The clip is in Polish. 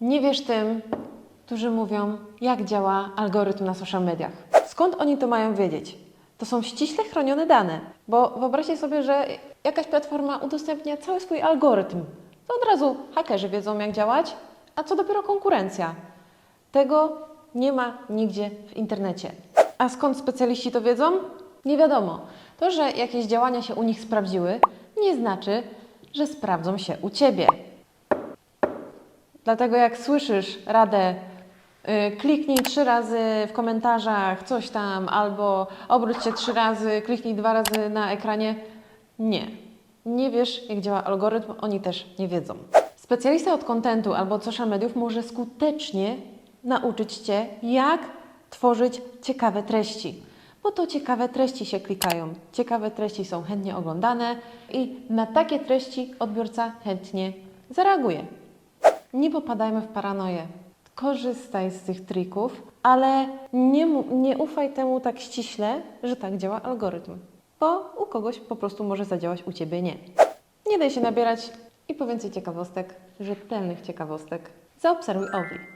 Nie wierz tym, którzy mówią, jak działa algorytm na social mediach. Skąd oni to mają wiedzieć? To są ściśle chronione dane, bo wyobraźcie sobie, że jakaś platforma udostępnia cały swój algorytm. To od razu hakerzy wiedzą, jak działać, a co dopiero konkurencja. Tego nie ma nigdzie w internecie. A skąd specjaliści to wiedzą? Nie wiadomo. To, że jakieś działania się u nich sprawdziły, nie znaczy, że sprawdzą się u ciebie. Dlatego jak słyszysz radę, y, kliknij trzy razy w komentarzach coś tam, albo obróć się trzy razy, kliknij dwa razy na ekranie, nie. Nie wiesz, jak działa algorytm, oni też nie wiedzą. Specjalista od kontentu albo social mediów może skutecznie nauczyć Cię, jak tworzyć ciekawe treści. Bo to ciekawe treści się klikają, ciekawe treści są chętnie oglądane i na takie treści odbiorca chętnie zareaguje. Nie popadajmy w paranoję. Korzystaj z tych trików, ale nie, nie ufaj temu tak ściśle, że tak działa algorytm. Bo u kogoś po prostu może zadziałać, u ciebie nie. Nie daj się nabierać i po więcej ciekawostek, rzetelnych ciekawostek, zaobserwuj OWI.